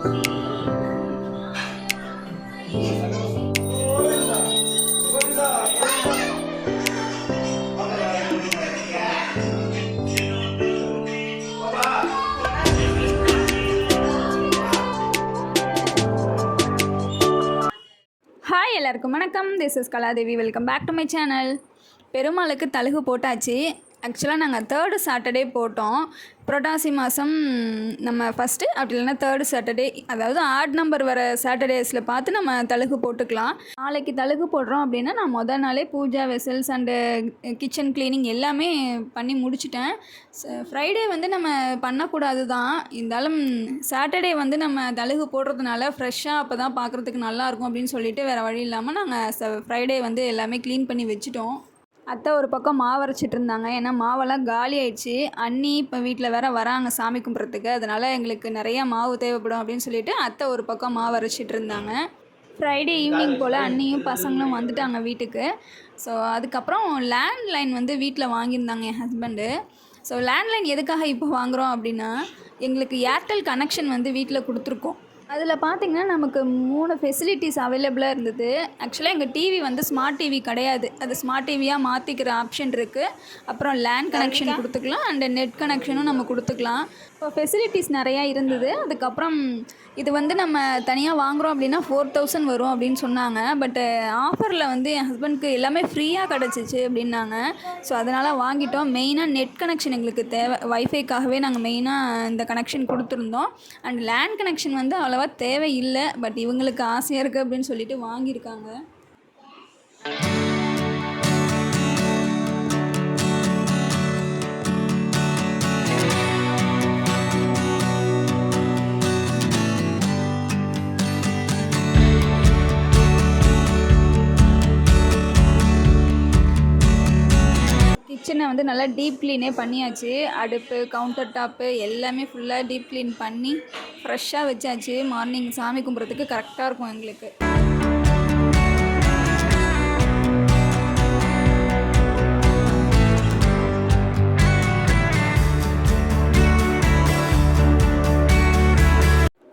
Hi எல்லாருக்கும் வணக்கம். This is Kaladevi welcome back to my channel பெருமாளுக்கு தழுகு போட்டாச்சு. ஆக்சுவலாக நாங்கள் தேர்டு சாட்டர்டே போட்டோம். புரட்டாசி மாதம் நம்ம ஃபஸ்ட்டு அப்படி இல்லைன்னா தேர்டு சாட்டர்டே அதாவது ஆட் நம்பர் வர சாட்டர்டேஸில் பார்த்து நம்ம தழுகு போட்டுக்கலாம். நாளைக்கு தழுகு போடுறோம் அப்படின்னா நான் மொதல் நாளே puja vessels and kitchen cleaning எல்லாமே பண்ணி முடிச்சிட்டேன். ஃப்ரைடே வந்து நம்ம பண்ணக்கூடாது தான். இருந்தாலும் சாட்டர்டே வந்து நம்ம தழுகு போடுறதுனால ஃப்ரெஷ்ஷாக அப்போ தான் பார்க்குறதுக்கு நல்லாயிருக்கும் அப்படின்னு சொல்லிட்டு வேறு வழி இல்லாமல் நாங்கள் ஃப்ரைடே வந்து எல்லாமே க்ளீன் பண்ணி வச்சுட்டோம். அத்தை ஒரு பக்கம் மாவு அரைச்சிட்டு இருந்தாங்க. ஏன்னா மாவெல்லாம் காலி ஆயிடுச்சு. அண்ணி இப்போ வீட்டில் வேற வராங்க சாமி கும்பிட்றதுக்கு அதனால் எங்களுக்கு நிறைய மாவு தேவைப்படும் அப்படின்னு சொல்லிட்டு அத்தை ஒரு பக்கம் மாவு அரைச்சிட்டு இருந்தாங்க. ஃப்ரைடே ஈவினிங் போல் அண்ணியும் பசங்களும் வந்துட்டாங்க வீட்டுக்கு. ஸோ அதுக்கப்புறம் லேண்ட்லைன் வந்து வீட்டில் வாங்கியிருந்தாங்க என் ஹஸ்பண்டு ஸோ லேண்ட்லைன் எதுக்காக இப்போ வாங்குகிறோம் அப்படின்னா எங்களுக்கு ஏர்டெல் கனெக்ஷன் வந்து வீட்டில் கொடுத்துருக்கோம். அதில் பார்த்தீங்கன்னா நமக்கு மூணு ஃபெசிலிட்டிஸ் அவைலபிளாக இருந்தது. ஆக்சுவலாக எங்கள் டிவி வந்து ஸ்மார்ட் டிவி கிடையாது. அது ஸ்மார்ட் டிவியாக மாற்றிக்கிற ஆப்ஷன் இருக்குது அப்புறம் லேண்ட் கனெக்ஷன் கொடுத்துக்கலாம். அண்ட் நெட் கனெக்ஷனும் நம்ம கொடுத்துக்கலாம். இப்போ ஃபெசிலிட்டிஸ் நிறையா இருந்தது. அதுக்கப்புறம் இது வந்து நம்ம தனியாக வாங்குகிறோம் அப்படின்னா ஃபோர் தௌசண்ட் வரும் அப்படின்னு சொன்னாங்க. பட்டு ஆஃபரில் வந்து என் ஹஸ்பண்ட்க்கு எல்லாமே ஃப்ரீயாக கிடச்சிச்சு அப்படின்னாங்க. ஸோ அதனால் வாங்கிட்டோம். மெயினாக நெட் கனெக்ஷன் எங்களுக்கு தேவை. வைஃபைக்காகவே நாங்கள் மெயினாக இந்த கனெக்ஷன் கொடுத்துருந்தோம். அண்ட் லேண்ட் கனெக்ஷன் வந்து அவ்வளோவா தேவையில்லை பட் இவங்களுக்கு ஆசையாக இருக்குது அப்படின்னு சொல்லிட்டு வாங்கியிருக்காங்க. கிச்சனை வந்து நல்லா டீப் க்ளீனே பண்ணியாச்சு. அடுப்பு கவுண்டர் டாப்பு எல்லாமே ஃபுல்லாக டீப் க்ளீன் பண்ணி ஃப்ரெஷ்ஷாக வச்சாச்சு. மார்னிங் சாமி கும்பிட்றதுக்கு கரெக்டாக இருக்கும் எங்களுக்கு.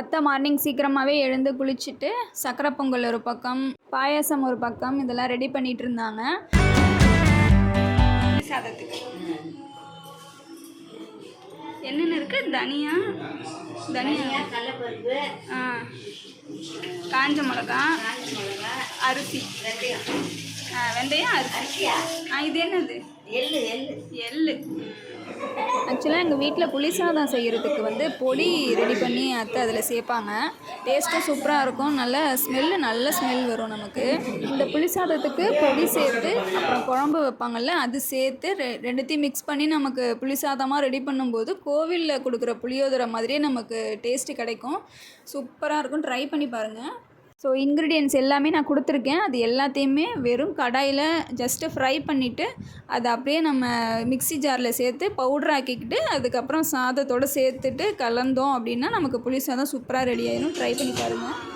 அத்தை மார்னிங் சீக்கிரமாகவே எழுந்து குளிச்சுட்டு சக்கரை பொங்கல் ஒரு பக்கம் பாயாசம் ஒரு பக்கம் இதெல்லாம் ரெடி பண்ணிகிட்டு இருந்தாங்க. சாதத்துக்கு. என்னென்ன இருக்கு? தனியா? தனியா. கடலப்பருப்பு. ஆ. காஞ்ச மிளகா. அரிசி. ஆ வெந்தயம் அரிசி. ஆ இது என்னது? எள்ளு எள்ளு. எள்ளு. ஆக்சுவலாக எங்கள் வீட்டில் புளி சாதம் செய்கிறதுக்கு வந்து பொடி ரெடி பண்ணி அத்தை அதில் சேர்ப்பாங்க டேஸ்ட்டும் சூப்பராக இருக்கும். நல்ல ஸ்மெல்லு நல்ல ஸ்மெல் வரும் நமக்கு. இந்த புளி சாதத்துக்கு பொடி சேர்த்து அப்புறம் குழம்பு வைப்பாங்கல்ல அது சேர்த்து ரெ ரெண்டுத்தையும் மிக்ஸ் பண்ணி நமக்கு புளி சாதமாக ரெடி பண்ணும்போது கோவிலில் கொடுக்குற புளியோதரை மாதிரியே நமக்கு டேஸ்ட்டு கிடைக்கும். சூப்பராக இருக்கும். ட்ரை பண்ணி பாருங்கள் ஸோ இன்க்ரீடியன்ஸ் எல்லாமே நான் கொடுத்துருக்கேன். அது எல்லாத்தையுமே வெறும் கடாயில் ஜஸ்ட்டு ஃப்ரை பண்ணிவிட்டு அதை அப்படியே நம்ம மிக்ஸி ஜாரில் சேர்த்து பவுடர் ஆக்கிக்கிட்டு அதுக்கப்புறம் சாதத்தோடு சேர்த்துட்டு கலந்தோம் அப்படின்னா நமக்கு புளி சாதம் சூப்பராக ரெடி ஆயிடும் ட்ரை பண்ணி பாருங்கள்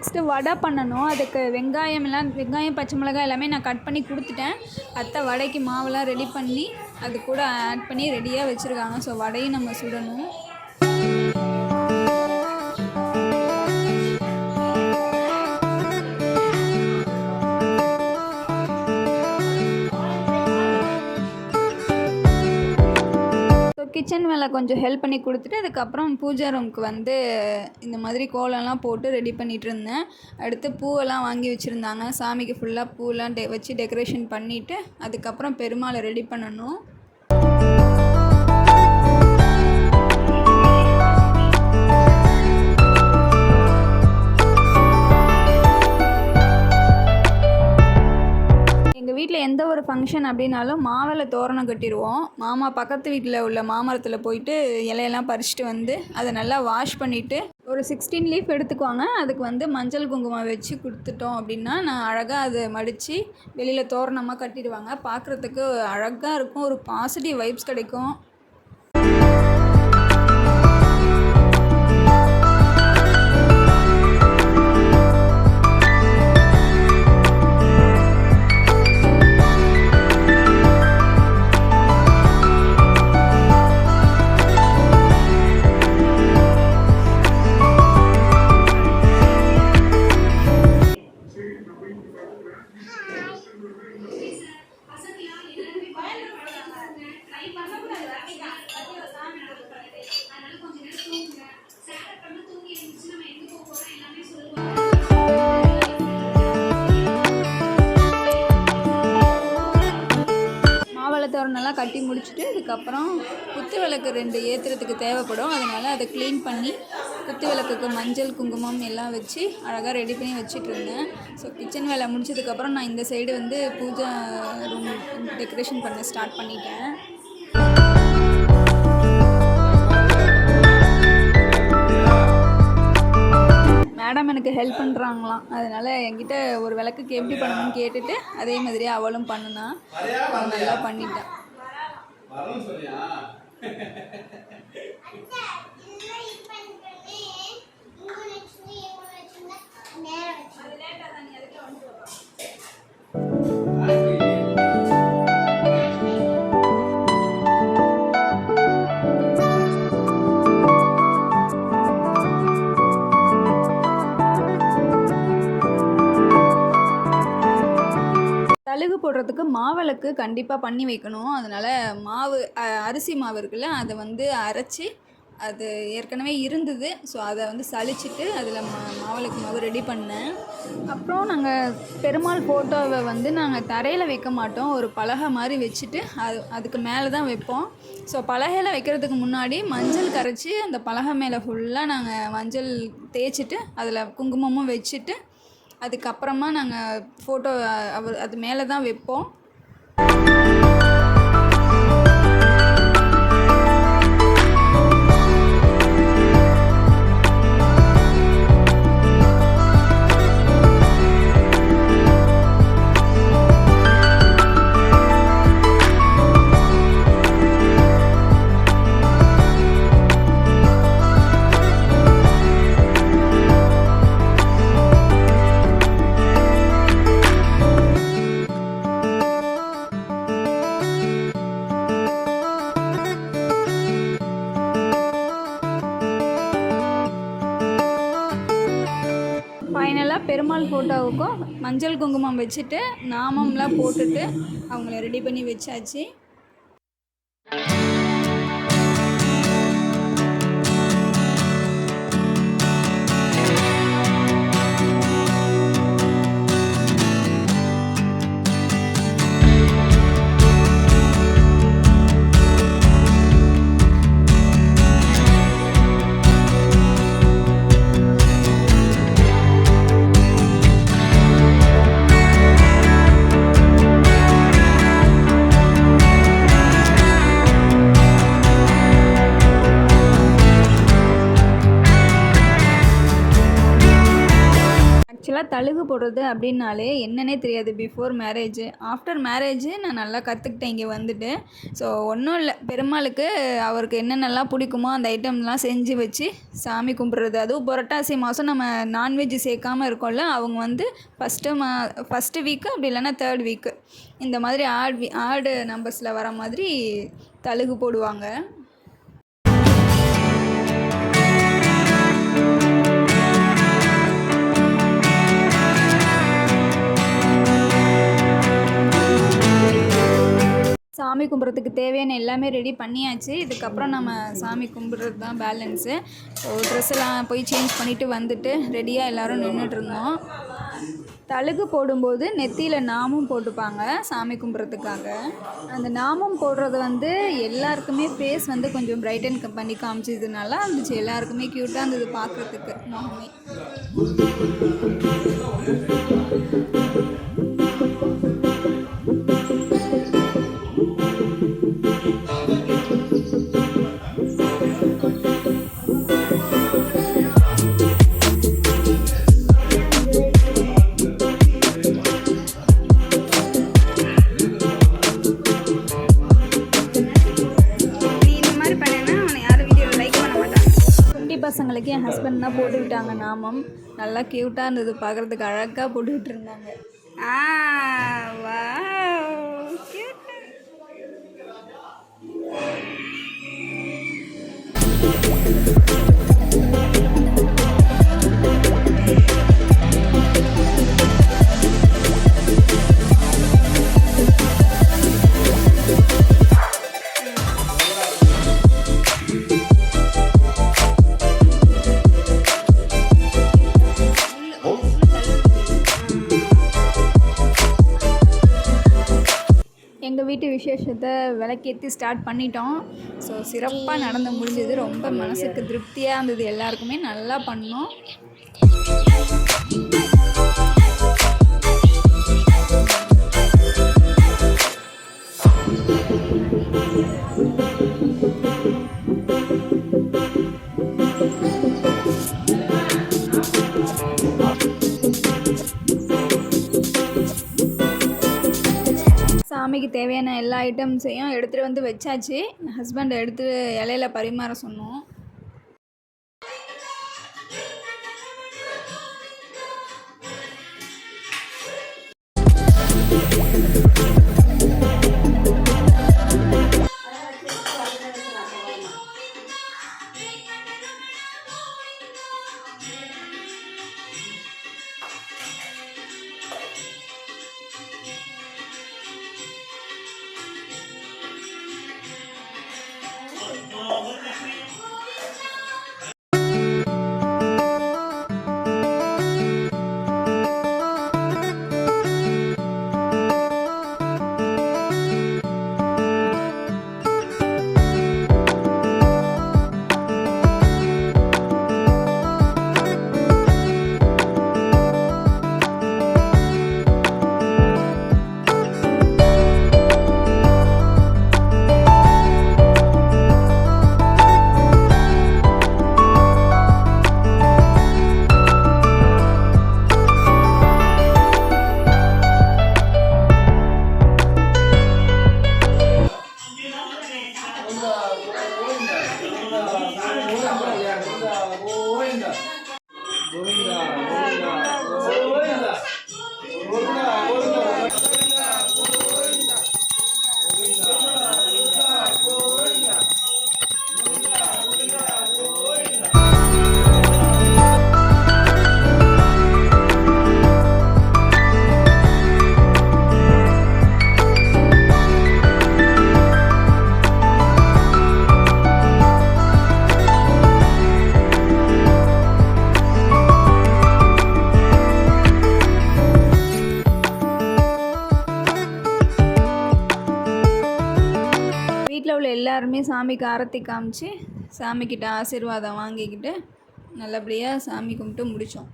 நெக்ஸ்ட்டு வடை பண்ணணும். அதுக்கு வெங்காயம் எல்லாம் வெங்காயம் பச்சை மிளகாய் எல்லாமே நான் கட் பண்ணி கொடுத்துட்டேன். அத்தை வடைக்கு மாவெல்லாம் ரெடி பண்ணி அது கூட ஆட் பண்ணி ரெடியாக வச்சுருக்காங்க. ஸோ வடையும் நம்ம சுடணும். கிச்சன் வேலை கொஞ்சம் ஹெல்ப் பண்ணி கொடுத்துட்டு அதுக்கப்புறம் பூஜா ரூம்க்கு வந்து இந்த மாதிரி கோலம்லாம் போட்டு ரெடி பண்ணிகிட்டு இருந்தேன். அடுத்து பூவெல்லாம் வாங்கி வச்சுருந்தாங்க. சாமிக்கு ஃபுல்லாக பூவெல்லாம் டெ வச்சு டெக்கரேஷன் பண்ணிவிட்டு அதுக்கப்புறம் பெருமாளை ரெடி பண்ணணும். வீட்டில் எந்த ஒரு ஃபங்க்ஷன் அப்படின்னாலும் மாவில தோரணம் கட்டிடுவோம். மாமா பக்கத்து வீட்டில் உள்ள மாமரத்தில் போயிட்டு இலையெல்லாம் பறிச்சுட்டு வந்து அதை நல்லா வாஷ் பண்ணிவிட்டு ஒரு சிக்ஸ்டீன் லீஃப் எடுத்துக்குவாங்க. அதுக்கு வந்து மஞ்சள் குங்குமம் வச்சு கொடுத்துட்டோம் அப்படின்னா நான் அழகாக அதை மடித்து வெளியில் தோரணமாக கட்டிடுவாங்க. பார்க்குறதுக்கு அழகாக இருக்கும். ஒரு பாசிட்டிவ் வைப்ஸ் கிடைக்கும். கட்டி முடிச்சுட்டு அதுக்கப்புறம் குத்து விளக்கு ரெண்டு ஏற்றுறதுக்கு தேவைப்படும். அதனால் அதை க்ளீன் பண்ணி குத்து விளக்குக்கு மஞ்சள் குங்குமம் எல்லாம் வச்சு அழகாக ரெடி பண்ணி வச்சுட்டு இருந்தேன் ஸோ கிச்சன் வேலை முடிச்சதுக்கப்புறம் நான் இந்த சைடு வந்து பூஜா ரூம் டெக்கரேஷன் பண்ண ஸ்டார்ட் பண்ணிட்டேன். மேடம் எனக்கு ஹெல்ப் பண்ணுறாங்களாம் அதனால் என்கிட்ட ஒரு விளக்குக்கு எப்படி பண்ணணும்னு கேட்டுட்டு அதே மாதிரி அவளும் பண்ணுனா. நல்லா பண்ணிட்டேன். வரணும்னு சொல்லியா போடுறதுக்கு மாவிளக்கு கண்டிப்பாக பண்ணி வைக்கணும். அதனால் மாவு அரிசி மாவு இருக்குல்ல அதை வந்து அரைச்சி அது ஏற்கனவே இருந்தது. ஸோ அதை வந்து சலிச்சிட்டு அதில் மா மாவிளக்கு மாவு ரெடி பண்ணேன். அப்புறம் நாங்கள் பெருமாள் ஃபோட்டோவை வந்து நாங்கள் தரையில் வைக்க மாட்டோம். ஒரு பலகை மாதிரி வச்சுட்டு அது அதுக்கு மேலே தான் வைப்போம். ஸோ பலகையில் வைக்கிறதுக்கு முன்னாடி மஞ்சள் கரைச்சி அந்த பலகை மேலே ஃபுல்லாக நாங்கள் மஞ்சள் தேய்ச்சிட்டு அதில் குங்குமமும் வச்சுட்டு அதுக்கப்புறமா நாங்கள் ஃபோட்டோ அவர் அது மேலே தான் வைப்போம். மஞ்சள் குங்குமம் வச்சுட்டு நாமம்லாம் போட்டுட்டு அவங்கள ரெடி பண்ணி வச்சாச்சு. நல்லா தழுகு போடுறது அப்படின்னாலே என்னன்னே தெரியாது. பிஃபோர் மேரேஜ் ஆஃப்டர் மேரேஜ் நான் நல்லா கற்றுக்கிட்டேன் இங்கே வந்துட்டு. ஸோ ஒன்றும் இல்லை. பெருமாளுக்கு அவருக்கு என்னென்னலாம் பிடிக்குமோ அந்த ஐட்டம்லாம் செஞ்சு வச்சு சாமி கும்பிட்றது. அதுவும் புரட்டாசி மாதம் நம்ம நான்வெஜ் சேர்க்காம இருக்கோம்ல அவங்க வந்து ஃபஸ்ட்டு மா ஃபஸ்ட்டு வீக்கு அப்படி இல்லைன்னா தேர்ட் வீக்கு இந்த மாதிரி ஆட் ஆடு நம்பர்ஸில் வர மாதிரி தழுகு போடுவாங்க. சாமி கும்பிட்றதுக்கு தேவையான எல்லாமே ரெடி பண்ணியாச்சு. இதுக்கப்புறம் நம்ம சாமி கும்பிட்றது தான் பேலன்ஸு ஸோ ட்ரெஸ் எல்லாம் போய் சேஞ்ச் பண்ணிவிட்டு வந்துட்டு ரெடியாக எல்லோரும் நின்றுட்டு இருந்தோம். தழுகு போடும்போது நெத்தியில் நாமம் போட்டுப்பாங்க சாமி கும்பிட்றதுக்காக அந்த நாமம் போடுறது வந்து எல்லாருக்குமே ஃபேஸ் வந்து கொஞ்சம் பிரைட்டன் பண்ணி காமிச்சதுனால இருந்துச்சு. எல்லாருக்குமே க்யூட்டாக இருந்தது பார்க்குறதுக்கு நாமே அந்த நாமம் நல்லா க்யூட்டாக இருந்தது. பார்க்குறதுக்கு அழகாக போட்டுக்கிட்டு இருந்தாங்க. ஆ. விளக்கேற்றி ஸ்டார்ட் பண்ணிட்டோம். ஸோ சிறப்பாக நடந்து முடிஞ்சது. ரொம்ப மனசுக்கு திருப்தியாக இருந்தது எல்லாருக்குமே. நல்லா பண்ணோம். சாமிக்கு தேவையான எல்லா ஐட்டம்ஸையும் எடுத்துகிட்டு வந்து வச்சாச்சு. என் ஹஸ்பண்ட் எடுத்து இலையில பரிமாற சொன்னோம். எல்லாருமே சாமிக்கு ஆரத்தி காமிச்சு சாமிக்கிட்ட ஆசீர்வாதம் வாங்கிக்கிட்டு நல்லபடியாக சாமி கும்பிட்டு முடித்தோம்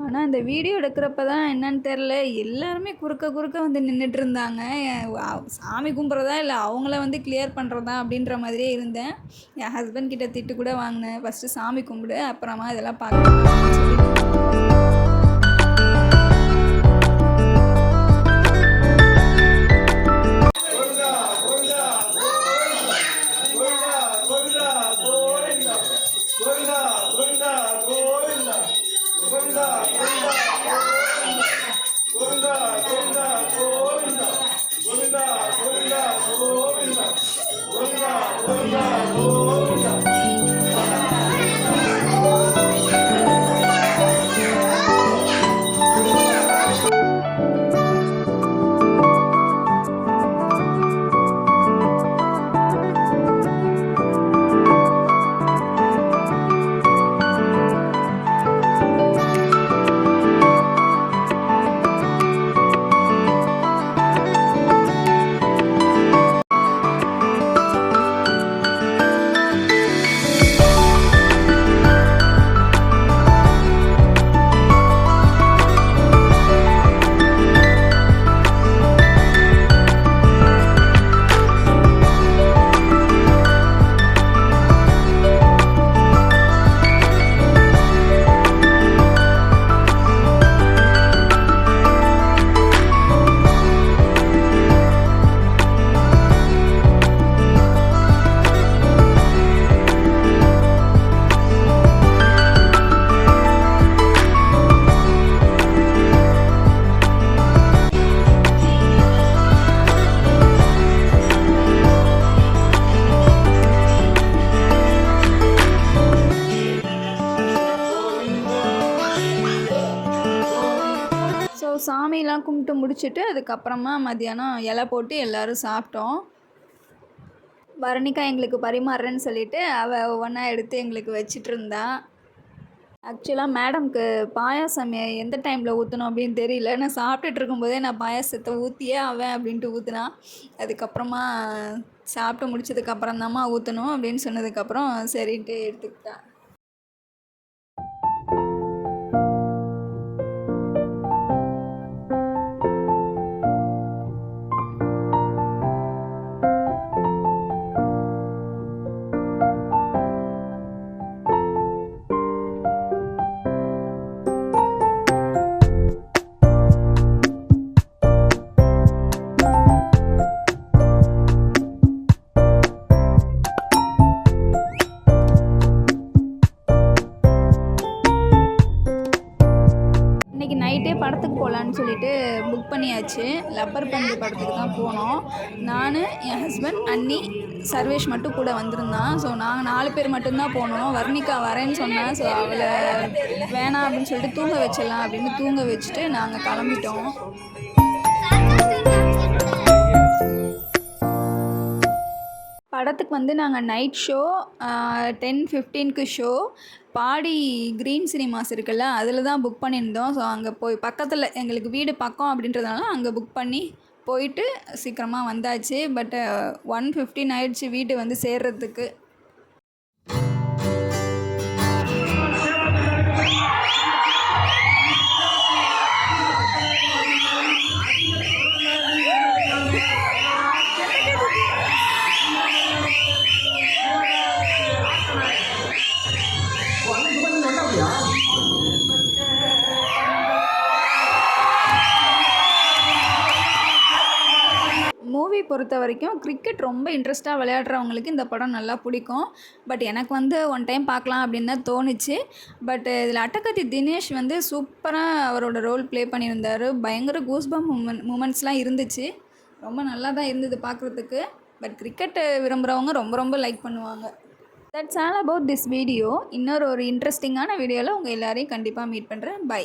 ஆனால் இந்த வீடியோ எடுக்கிறப்ப தான் என்னன்னு தெரில எல்லாருமே குறுக்க குறுக்க வந்து நின்றுட்டு இருந்தாங்க சாமி கும்பிட்றதா இல்லை அவங்கள வந்து கிளியர் பண்ணுறதா அப்படின்ற மாதிரியே இருந்தேன். என் ஹஸ்பண்ட் கிட்ட திட்டு கூட வாங்கினேன். ஃபஸ்ட்டு சாமி கும்பிடு அப்புறமா இதெல்லாம் பார்க்கலாம் முடிச்சுட்டு அதுக்கப்புறமா மத்தியானம் இலை போட்டு எல்லோரும் சாப்பிட்டோம். வர்ணிகா எங்களுக்கு பரிமாறுறேன்னு சொல்லிட்டு அவள் ஒவ்வொன்றா எடுத்து எங்களுக்கு வச்சிட்டு இருந்தா ஆக்சுவலாக மேடம்க்கு பாயாசம் எந்த டைமில் ஊற்றணும் அப்படின்னு தெரியல. நான் சாப்பிட்டுட்டு இருக்கும்போதே நான் பாயாசத்தை ஊற்றியே அவன் அப்படின்ட்டு ஊற்றினா அதுக்கப்புறமா சாப்பிட்டு முடிச்சதுக்கப்புறம் தாம்மா ஊற்றணும் அப்படின்னு சொன்னதுக்கப்புறம் சரின்ட்டு எடுத்துக்கிட்டேன் பண்ணியாச்சு. லப்பர் பந்து படத்துக்கு தான் போனோம். நான் என் ஹஸ்பண்ட் அண்ணி சர்வேஷ் மட்டும் கூட வந்திருந்தான். ஸோ நாங்கள் நாலு பேர் மட்டும்தான் போனோம். வர்ணிகா வரேன்னு சொன்னேன். ஸோ அவளை வேணாம் அப்படின்னு சொல்லிட்டு தூங்க வச்சிடலாம் அப்படின்னு தூங்க வச்சுட்டு நாங்கள் கிளம்பிட்டோம். படத்துக்கு வந்து நாங்கள் நைட் ஷோ டென் ஃபிஃப்டீனுக்கு ஷோ பாடி க்ரீன் சினிமாஸ் இருக்குல்ல அதில் தான் புக் பண்ணியிருந்தோம். ஸோ அங்கே போய் பக்கத்தில் எங்களுக்கு வீடு பக்கம் அப்படின்றதுனால அங்கே புக் பண்ணி போயிட்டு சீக்கிரமாக வந்தாச்சு. பட்டு ஒன் ஃபிஃப்டின் ஆயிடுச்சு வீடு வந்து சேர்றதுக்கு. மூவி பொறுத்த வரைக்கும் கிரிக்கெட் ரொம்ப இன்ட்ரெஸ்ட்டாக விளையாடுறவங்களுக்கு இந்த படம் நல்லா பிடிக்கும். பட் எனக்கு வந்து ஒன் டைம் பார்க்கலாம் அப்படின்னு தான் தோணுச்சு. பட் இதில் அட்டகத்தி தினேஷ் வந்து சூப்பராக அவரோட ரோல் ப்ளே பண்ணியிருந்தார். பயங்கர கூஸ்பம் மூமெண்ட் மூமெண்ட்ஸ்லாம் இருந்துச்சு. ரொம்ப நல்லா தான் இருந்தது பார்க்குறதுக்கு. பட் கிரிக்கெட் விரும்புகிறவங்க ரொம்ப ரொம்ப லைக் பண்ணுவாங்க. That's all about this video இன்னொரு ஒரு இன்ட்ரெஸ்டிங்கான வீடியோவில் உங்கள் எல்லோரையும் கண்டிப்பாக மீட் பண்ணுறேன் பை